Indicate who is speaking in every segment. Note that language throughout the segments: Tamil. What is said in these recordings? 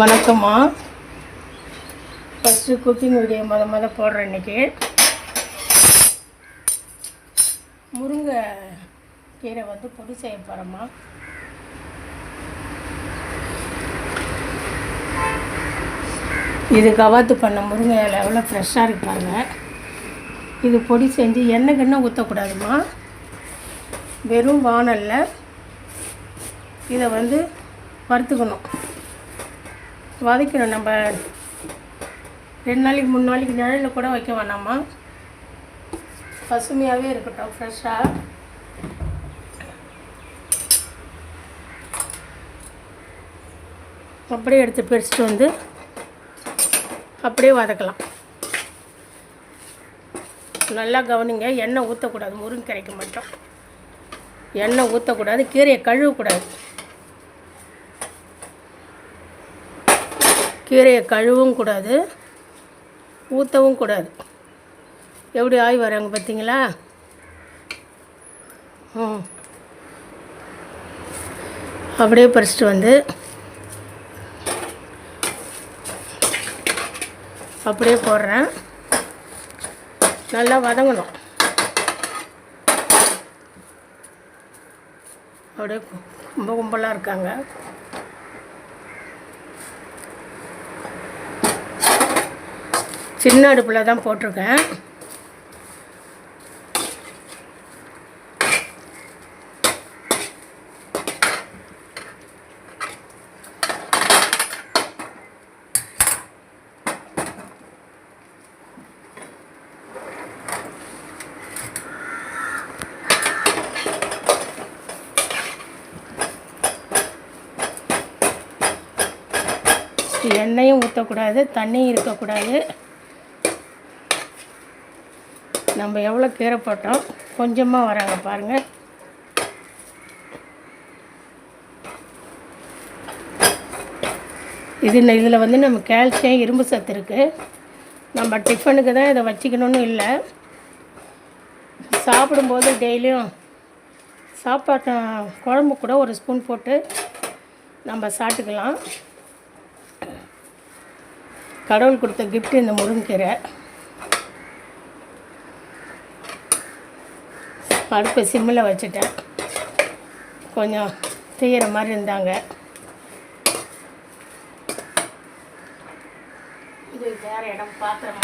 Speaker 1: வணக்கம்மா. ஃபஸ்ட்டு குக்கிங் வீடியோ முத முத போடுறேன் இன்றைக்கி முருங்கை கீரை வந்து பொடி செய்ய போகிறோம்மா இது கவாத்து பண்ண முருங்கை இலை எவ்வளோ ஃப்ரெஷ்ஷாக இருப்பாங்க இது பொடி செஞ்சு எண்ணெய் கண்ணை ஊற்றக்கூடாதுமா வெறும் வானலில் இதை வந்து வறுத்துக்கணும். வதக்கணும். நம்ம ரெண்டு நாளைக்கு மூணு நாளைக்கு நிழலில் கூட வைக்க வேணாமா? பசுமையாகவே இருக்கட்டும் ஃப்ரெஷ்ஷாக அப்படியே எடுத்து பிரிச்சுட்டு வந்து அப்படியே வதக்கலாம். நல்லா கவனிங்க எண்ணெய் ஊற்றக்கூடாது முருங்கைக்கரைக்கு மட்டும். எண்ணெய் ஊற்றக்கூடாது கீரையை கழுவக்கூடாது. கீரையை கழுவும் கூடாது ஊற்றவும் கூடாது. எப்படி ஆய் வராங்க பார்த்தீங்களா? ம். அப்படியே பறிச்சிட்டு வந்து அப்படியே போடுறேன். நல்லா வதங்கணும். அப்படியே கும்ப கும்பலாக இருக்காங்க. சின்ன அடுப்பில் தான் போட்டிருக்கேன். எண்ணெயும் ஊற்றக்கூடாது தண்ணியும் இருக்கக்கூடாது. நம்ம எவ்வளோ கீரை போட்டோம் கொஞ்சமாக வராங்க பாருங்கள் இது இதில் வந்து நம்ம கால்சியம் இரும்பு சத்து இருக்குது நம்ம டிஃபனுக்கு தான் இதை வச்சுக்கணும்னு இல்லை. சாப்பிடும்போது டெய்லியும் சாப்பாட்ட குழம்பு கூட ஒரு ஸ்பூன் போட்டு நம்ம சாப்பிட்டுக்கலாம். கடவுள் கொடுத்த கிஃப்ட் இந்த முருங்கீரை பருப்பு சிம்மில் வச்சுட்டேன். கொஞ்சம் தீயிற மாதிரி இருந்தாங்க. இது வேறு இடம் பாத்திரம்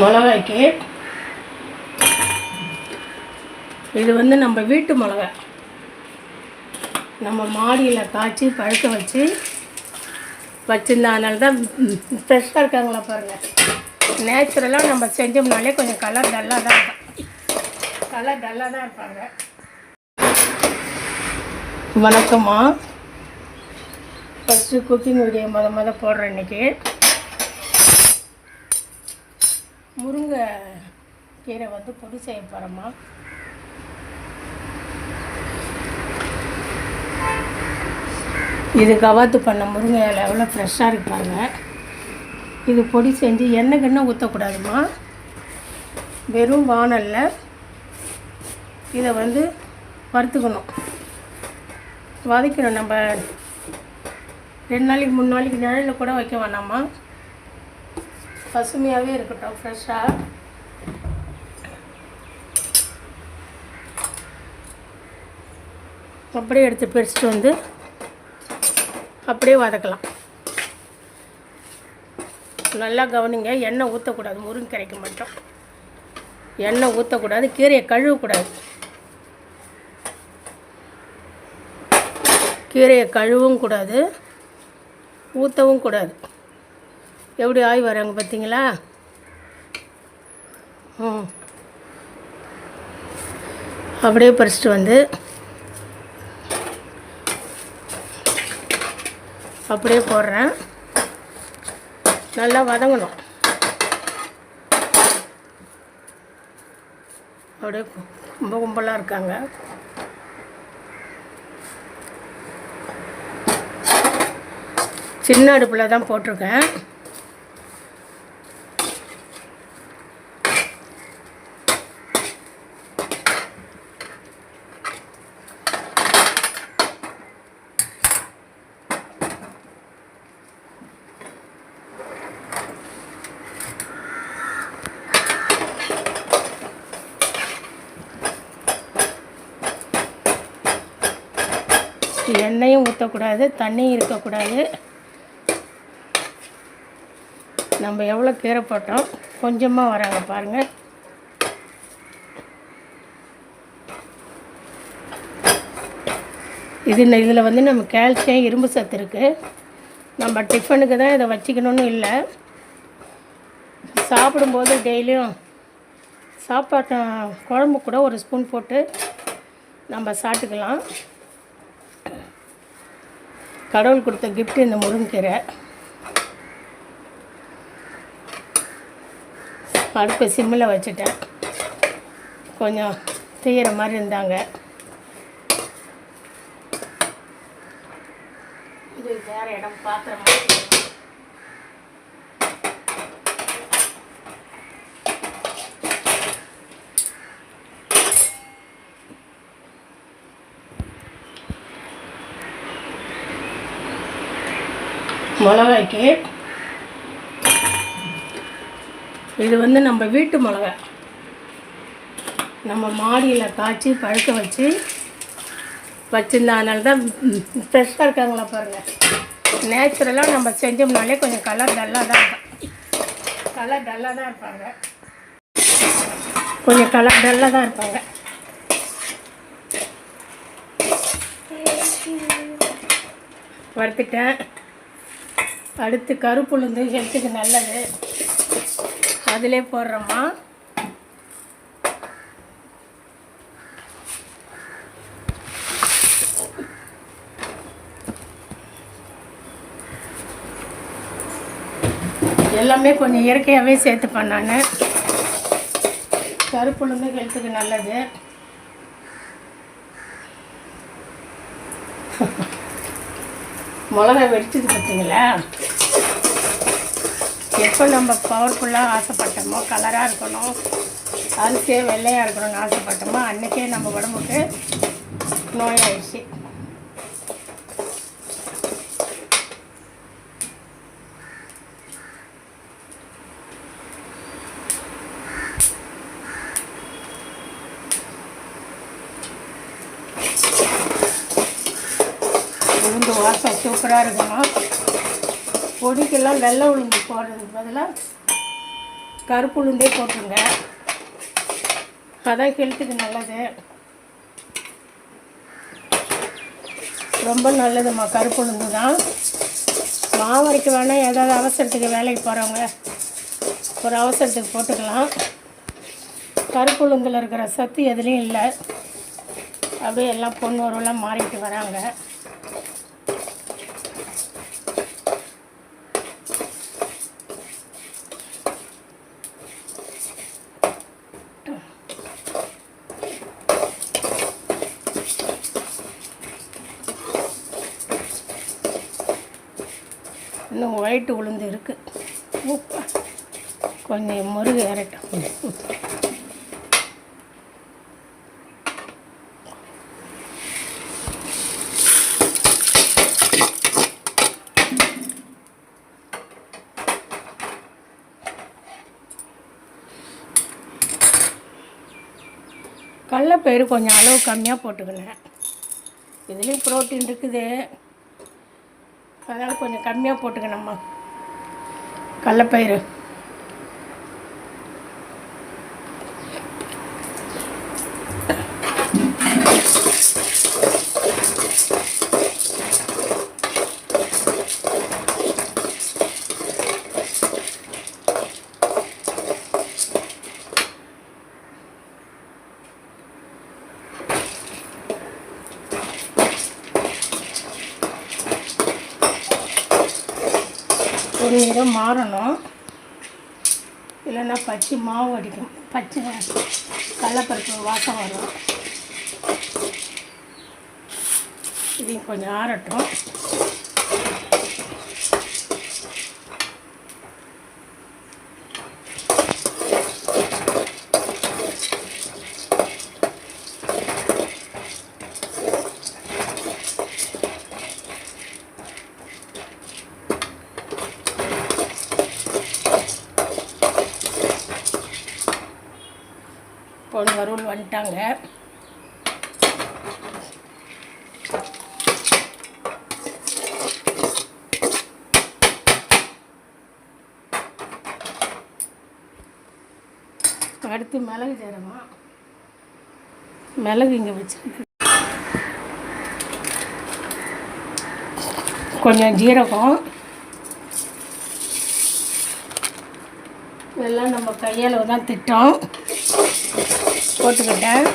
Speaker 1: மிளகாய்க்கு இது வந்து நம்ம வீட்டு மிளகா. நம்ம மாடியில் காய்ச்சி பழுக்க வச்சு வச்சுருந்தா அதனால தான் ஃப்ரெஷ்ஷாக இருக்காங்களா பாருங்கள் நேச்சுரலாக நம்ம செஞ்சோம்னாலே கொஞ்சம் கலர் டல்லாக தான் இருக்கும். கலர் டல்லாக தான் இருப்பாங்க. வணக்கம்மா. ஃபஸ்ட்டு குக்கிங் வீடியோ முத முத போடுறேன் இன்றைக்கி முருங்கை கீரை வந்து பொடி செய்ய போகிறோம்மா இது கவாத்து பண்ண முருங்கை இலை எவ்வளோ ஃப்ரெஷ்ஷாக இருப்பாங்க. இது பொடி செஞ்சு எண்ணெய் கண்ணை ஊற்றக்கூடாதுமா வெறும் வானலில் இதை வந்து வறுத்துக்கணும். வதக்கணும். நம்ம ரெண்டு நாளைக்கு மூணு நாளைக்கு நிழலில் கூட வைக்க வேணாமா பசுமையாகவே இருக்கட்டும் ஃப்ரெஷ்ஷாக அப்படியே எடுத்து பிரிச்சுட்டு வந்து அப்படியே வதக்கலாம். நல்லா கவனிங்க எண்ணெய் ஊற்றக்கூடாது முருங்கைக்கரைக்கு மட்டும். எண்ணெய் ஊற்றக்கூடாது கீரையை கழுவக்கூடாது. கீரையை கழுவும் கூடாது ஊற்றவும் கூடாது. எப்படி ஆய் வராங்க பார்த்தீங்களா? ம். அப்படியே பறிச்சிட்டு வந்து அப்படியே போடுறேன். நல்லா வதங்கணும். அப்படியே கும்ப கும்பலாக இருக்காங்க. சின்ன அடுப்பில் தான் போட்டிருக்கேன் எண்ணெயும் ஊற்றக்கூடாது தண்ணியும் இருக்கக்கூடாது. நம்ம எவ்வளோ கீரை போட்டோம் கொஞ்சமாக வராங்க பாருங்கள் இது இதில் வந்து நம்ம கால்சியம் இரும்பு சத்து இருக்குது நம்ம டிஃபனுக்கு தான் இதை வச்சுக்கணும்னு இல்லை. சாப்பிடும்போது டெய்லியும் சாப்பாட்டு குழம்பு கூட ஒரு ஸ்பூன் போட்டு நம்ம சாப்பிட்டுக்கலாம். கடவுள் கொடுத்த கிஃப்ட்டு இந்த முருங்கீரை அடுப்பை சிம்மில் வச்சுட்டேன். கொஞ்சம் தீயிற மாதிரி இருந்தாங்க. இது வேறு இடம் பாத்திரம் மிளகாய்க்கு இது வந்து நம்ம வீட்டு மிளகாய். நம்ம மாடியில் காய்ச்சி பழுக்க வச்சு வச்சுருந்தா அதனால தான் ஃப்ரெஷ்ஷாக இருக்காங்களா பாருங்கள் நேச்சுரலாக நம்ம செஞ்சோம்னாலே கொஞ்சம் கலர் டல்லாக தான் இருக்கும். கலர் டல்லாக தான் இருப்பாங்க. கொஞ்சம் கலர் டல்லாக தான் இருப்பாங்க. வறுத்துட்டேன். அடுத்து கருப்புளுந்து ஹெல்த்துக்கு நல்லது. அதிலே போடுறோமா? எல்லாமே கொஞ்சம் இயற்கையாகவே சேர்த்துப்பேன் நான். கருப்புளுந்து ஹெல்த்துக்கு நல்லது. மிளகா வெடிச்சது பார்த்தீங்களா? எப்போ நம்ம பவர்ஃபுல்லாக ஆசைப்பட்டோமோ கலராக இருக்கணும் அரிசியே வெள்ளையாக இருக்கணும்னு ஆசைப்பட்டோமோ அன்றைக்கே நம்ம உடம்புக்கு நோயாயிடுச்சு. உளுந்து வாசம் சூப்பராக இருக்கணும். பொடிக்கெல்லாம் வெள்ளை உளுந்து போடுறதுக்கு பதிலாக கருப்பு உளுந்தே போட்டுருங்க. அதான் ஹெல்த்துக்கு நல்லது. ரொம்ப நல்லதும்மா கருப்பு உளுந்து தான். மாவரைக்கு வேணால் ஏதாவது அவசரத்துக்கு வேலைக்கு போகிறவங்க ஒரு அவசரத்துக்கு போட்டுக்கலாம். கருப்பு உளுந்தில் இருக்கிற சத்து எதுலேயும் இல்லை. அப்படியே எல்லாம் பொண்ணு ஒருவெல்லாம் மாறிட்டு வராங்க. இன்னும் உளுந்து இருக்குது உப்பு. கொஞ்சம் முருகு இறட்டும் கடலப்பயிறு கொஞ்சம் அளவு கம்மியாக போட்டுக்கினேன் இதுலேயும் ப்ரோட்டீன் இருக்குது. அதனால் கொஞ்சம் கம்மியாக போட்டுக்கணும்மா. கடலப்பயிறு. ஒரு நிறம் மாறணும். இல்லைன்னா பச்சை மாவு அடிக்கும் பச்சை கடலப்பருப்பு வாசம் வரும். இதையும் கொஞ்சம் ஆறட்டும். பொண்ணு வறுவல் வந்துட்டாங்க. அடுத்து மிளகு சேரமா மிளகு இங்கே வச்சுருக்கு. கொஞ்சம் ஜீரகம். இதெல்லாம் நம்ம கையால் தான் திட்டோம். போட்டுக்கிட்டேன்.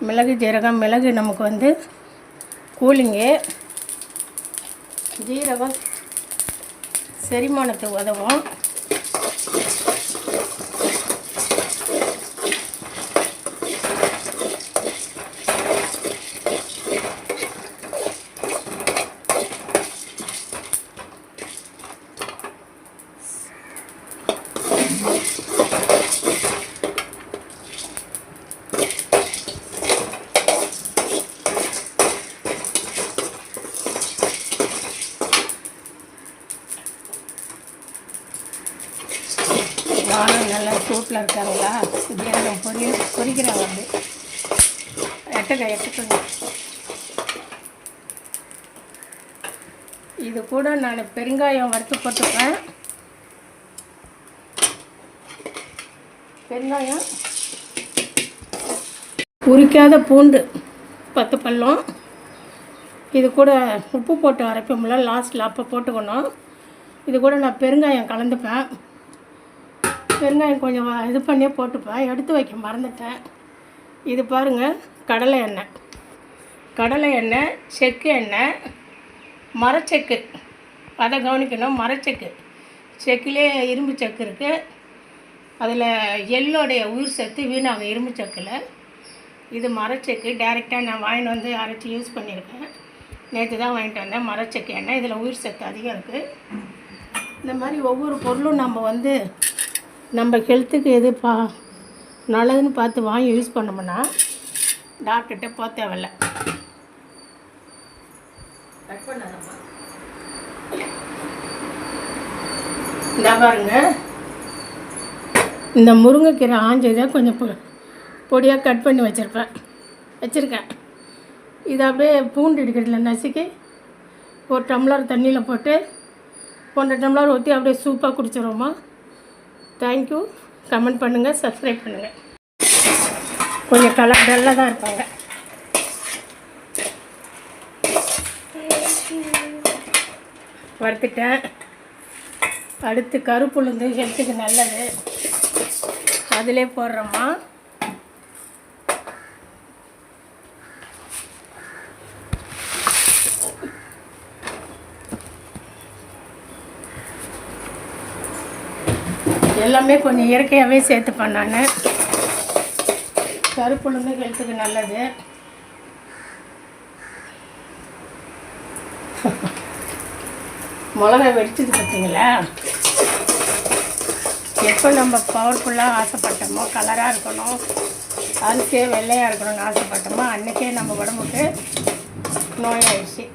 Speaker 1: மிளகு ஜீரகம் மிளகு நமக்கு வந்து கூலிங்கு. ஜீரகம் செரிமானத்துக்கு உதவும். வானம் நல்லா சூட்டில் இருக்காங்களா ஜீரகம் பொரி பொரிக்கிறாங்க வந்து. எட்டுங்க எட்டுக்கங்க. இது கூட நான் பெருங்காயம் வறுத்து போட்டுப்பேன். பெருங்காயம். உரிக்காத பூண்டு பத்து பல்லம். இது கூட உப்பு போட்டு அரைப்போம்ல லாஸ்ட்டில் அப்போ போட்டுக்கணும். இது கூட நான் பெருங்காயம் கலந்துப்பேன். வெங்காயம் கொஞ்சம் இது பண்ணியே போட்டுப்பேன் எடுத்து வைக்க மறந்துட்டேன். இது பாருங்கள் கடலை எண்ணெய். கடலை எண்ணெய் செக்கு எண்ணெய் மரச்செக்கு. அதை கவனிக்கணும் மரச்செக்கு. செக்கிலே இரும்பு செக்கு இருக்குது அதில் எள்ளோடைய உயிர் சத்து வீணாகும் இரும்பு செக்கில். இது மரச்செக்கு. டைரெக்டாக நான் வாங்கிட்டு வந்து அரைச்சி யூஸ் பண்ணியிருக்கேன். நேற்று தான் வாங்கிட்டு வந்தேன் மரச்செக்கு எண்ணெய். இதில் உயிர் சத்து அதிகம் இருக்குது இந்த மாதிரி ஒவ்வொரு பொருளும் நம்ம வந்து நம்ம ஹெல்த்துக்கு எது பா நல்லதுன்னு பார்த்து வாங்கி யூஸ் பண்ணோம்னா டாக்டர்கிட்ட போக தேவையில்ல. இந்த பாருங்க. இந்த முருங்கைக்கீரை ஆஞ்சதை கொஞ்சம் பொ பொடியாக கட் பண்ணி வச்சுருப்பேன். வச்சுருக்கேன். இதை அப்படியே பூண்டு எடுக்கிறதுல நசுக்கி ஒரு டம்ளர் தண்ணியில் போட்டு ஒன்றரை டம்ளர் ஊற்றி அப்படியே சூப்பாக குடிச்சிடுவோமா தேங்க்யூ கமெண்ட் பண்ணுங்கள் சப்ஸ்கிரைப் பண்ணுங்கள் கொஞ்சம் கலர் டல்லாக தான் இருப்பாங்க. வறுத்துட்டேன். அடுத்து கருப்புளுந்து ஹெல்த்துக்கு நல்லது. அதிலே போடுறோமா எல்லாமே கொஞ்சம் இயற்கையாகவே சேர்த்துப்பேன் நான். கருப்புளுந்து ஹெல்த்துக்கு நல்லது. மிளகாய் வெடிச்சது பார்த்தீங்களா? எப்போ நம்ம பவர்ஃபுல்லாக ஆசைப்பட்டோமோ கலராக இருக்கணும். அரிசியே வெள்ளையாக இருக்கணும்னு ஆசைப்பட்டோமோ அன்றைக்கே நம்ம உடம்புக்கு நோயாயிடுச்சு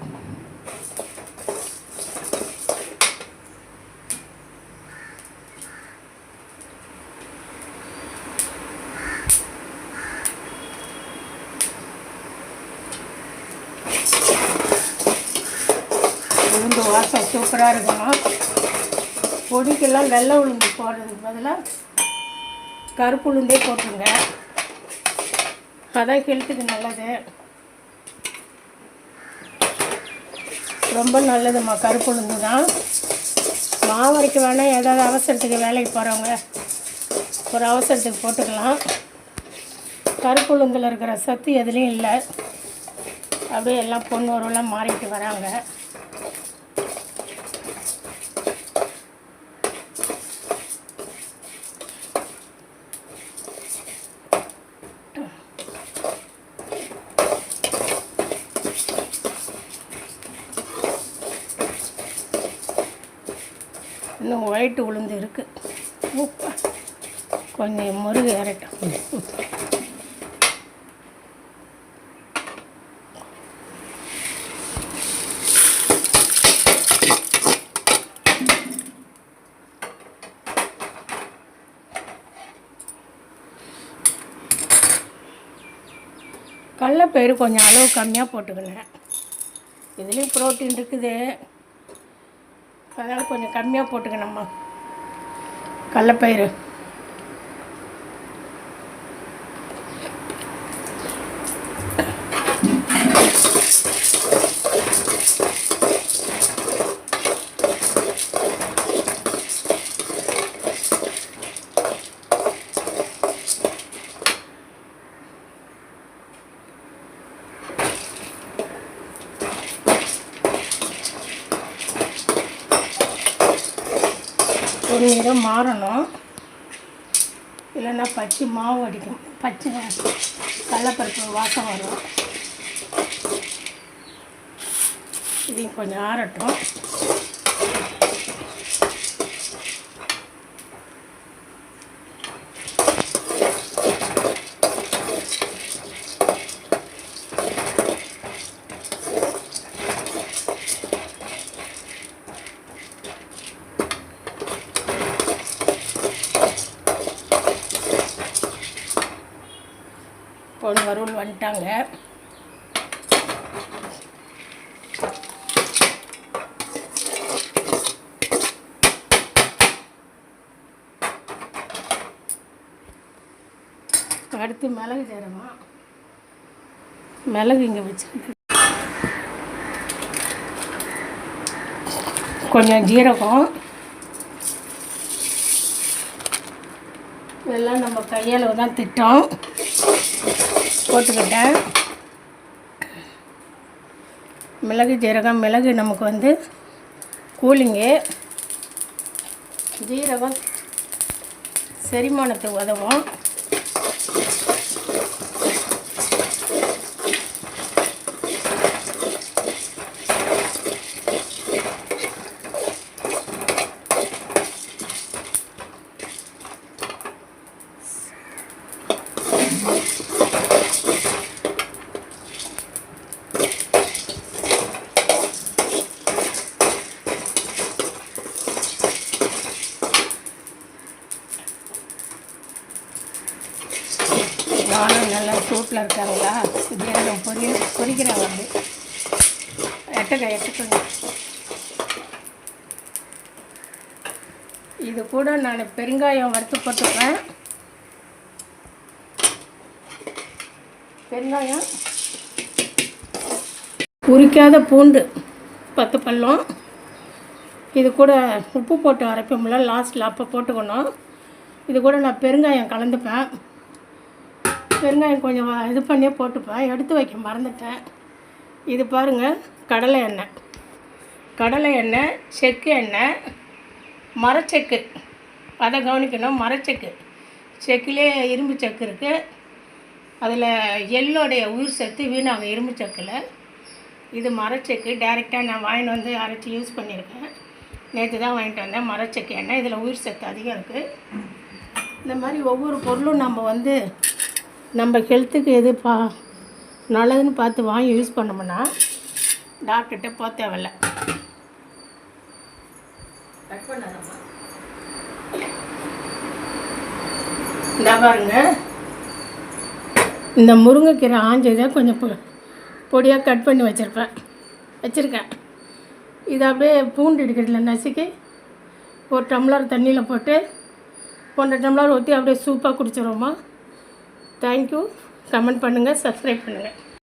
Speaker 1: உளுந்து வாசம் சூப்பராக இருக்கணும் பொடிக்கெல்லாம் வெள்ளை உளுந்து போடுறதுக்கு பதிலாக கருப்பு உளுந்தே போட்டுருங்க. அதான் ஹெல்த்துக்கு நல்லது. ரொம்ப நல்லதும்மா கருப்பு உளுந்து தான். மாவரைக்கு வேணால் ஏதாவது அவசரத்துக்கு வேலைக்கு போகிறவங்க ஒரு அவசரத்துக்கு போட்டுக்கலாம். கருப்பு உளுந்தில் இருக்கிற சத்து எதுலேயும் இல்லை. அப்படியே எல்லாம் பொண்ணு உருவெல்லாம் மாறிட்டு வராங்க. ஒயிட்டு உளுந்து இருக்குது கொஞ்சம் முருகு இறட்டும் கடலப்பயிறு கொஞ்சம் அளவு கம்மியாக போட்டுக்கினேன் இதுலேயும் ப்ரோட்டீன் இருக்குது. அதனால் கொஞ்சம் கம்மியாக போட்டுக்கணும்மா. கடலப்பயிறு ஒரு நிறம் மாறணும் இல்லைன்னா பச்சை மாவு அடிக்கும் பச்சை கடலப்பருப்பு வாசம் வரும். இதையும் கொஞ்சம் ஆறட்டும் பொண்ணு வறுவல் அடுத்து மிளகு சேரமா மிளகு இங்கே வச்சுருக்கு. கொஞ்சம் ஜீரகம். இதெல்லாம் நம்ம கையால் தான் திட்டோம். போட்டுக்கிட்டேன் மிளகு ஜீரகம் மிளகு நமக்கு வந்து கூலிங்கு. ஜீரகம் செரிமானத்துக்கு உதவும். நல்லா சூட்டில் இருக்காங்களா ஜீரகம் பொரி பொரிக்கிறேன் வந்து. எட்டுக்க எட்டுக்கங்க. இது கூட நான் பெருங்காயம் வறுத்து போட்டுப்பேன் பெருங்காயம். உரிக்காத பூண்டு பத்து பல்லம் இது கூட உப்பு போட்டு அரைப்போம்ல லாஸ்ட்டில் அப்போ போட்டுக்கணும். இது கூட நான் பெருங்காயம் கலந்துப்பேன். வெங்காயம் கொஞ்சம் இது பண்ணியே போட்டுப்பேன் எடுத்து வைக்க மறந்துட்டேன். இது பாருங்கள் கடலை எண்ணெய். கடலை எண்ணெய் செக்கு எண்ணெய் மரச்செக்கு. அதை கவனிக்கணும் மரச்செக்கு. செக்கிலே இரும்பு செக்கு இருக்குது அதில் எள்ளோடைய உயிர் சத்து வீணாகும் இரும்பு செக்கில். இது மரச்செக்கு. டைரெக்டாக நான் வாங்கிட்டு வந்து அரைச்சி யூஸ் பண்ணியிருக்கேன். நேற்று தான் வாங்கிட்டு வந்தேன். மரச்செக்கு எண்ணெய். இதில் உயிர் சத்து அதிகம் இருக்குது இந்த மாதிரி ஒவ்வொரு பொருளும் நம்ம வந்து நம்ம ஹெல்த்துக்கு எது பா நல்லதுன்னு பார்த்து வாங்கி யூஸ் பண்ணோம்னா டாக்டர்கிட்ட போக தேவையில்ல. இந்த பாருங்க. இந்த முருங்கைக்கீரை ஆஞ்சதை கொஞ்சம் பொ பொடியாக கட் பண்ணி வச்சுருப்பேன். வச்சுருக்கேன். இதை அப்படியே பூண்டு எடுக்கிறதுல நசுக்கி ஒரு டம்ளர் தண்ணியில் போட்டு ஒன்றரை டம்ளர் ஊற்றி அப்படியே சூப்பாக குடிச்சிடுவோமா தேங்க்யூ கமெண்ட் பண்ணுங்கள் சப்ஸ்கிரைப் பண்ணுங்கள்